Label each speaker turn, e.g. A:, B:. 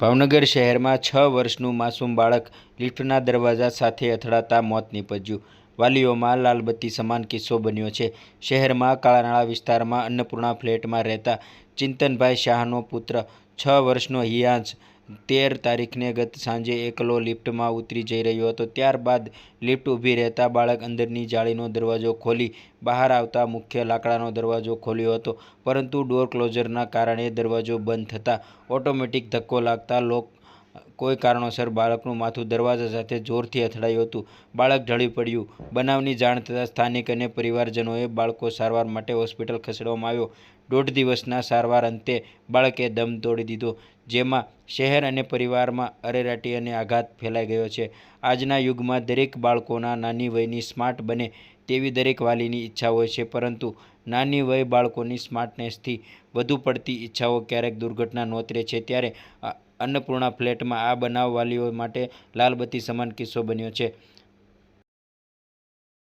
A: ભાવનગર શહેરમાં છ વર્ષનું માસૂમ બાળક લિફ્ટના દરવાજા સાથે અથડાતા મોત નીપજ્યું. વાલીઓમાં લાલબત્તી સમાન કિસ્સો બન્યો છે. શહેરમાં કાળાનાળા વિસ્તારમાં અન્નપૂર્ણા ફ્લેટમાં રહેતા ચિંતનભાઈ શાહનો પુત્ર, છ વર્ષનો હિયાંશ તેર તારીખને ગત સાંજે એકલો લિફ્ટમાં ઉતરી જઈ રહ્યો હતો. ત્યારબાદ લિફ્ટ ઊભી રહેતા બાળક અંદરની જાળીનો દરવાજો ખોલી બહાર આવતા મુખ્ય લાકડાનો દરવાજો ખોલ્યો હતો. પરંતુ ડોર ક્લોઝરના કારણે દરવાજો બંધ થતાં ઓટોમેટિક ધક્કો લાગતા લોક, કોઈ કારણોસર બાળકનું માથું દરવાજા સાથે જોરથી અથડાયું હતું. બાળક ઢળી પડ્યું. બનાવની જાણ થતાં સ્થાનિક અને પરિવારજનોએ બાળકો સારવાર માટે હોસ્પિટલ ખસેડવામાં આવ્યો. દોઢ દિવસના સારવાર અંતે બાળકે દમ તોડી દીધો, જેમાં શહેર અને પરિવારમાં અરેરાટી અને આઘાત ફેલાઈ ગયો છે. આજના યુગમાં દરેક બાળકોના નાની વયની સ્માર્ટ બને તેવી દરેક વાલીની ઈચ્છા હોય છે, પરંતુ નાની વય બાળકોની સ્માર્ટનેસથી વધુ પડતી ઈચ્છાઓ ક્યારેક દુર્ઘટના નોતરે છે. ત્યારે અન્નપૂર્ણા ફ્લેટમાં આ બનાવ વાલીઓ માટે લાલબત્તી સમાન કિસ્સો બન્યો છે.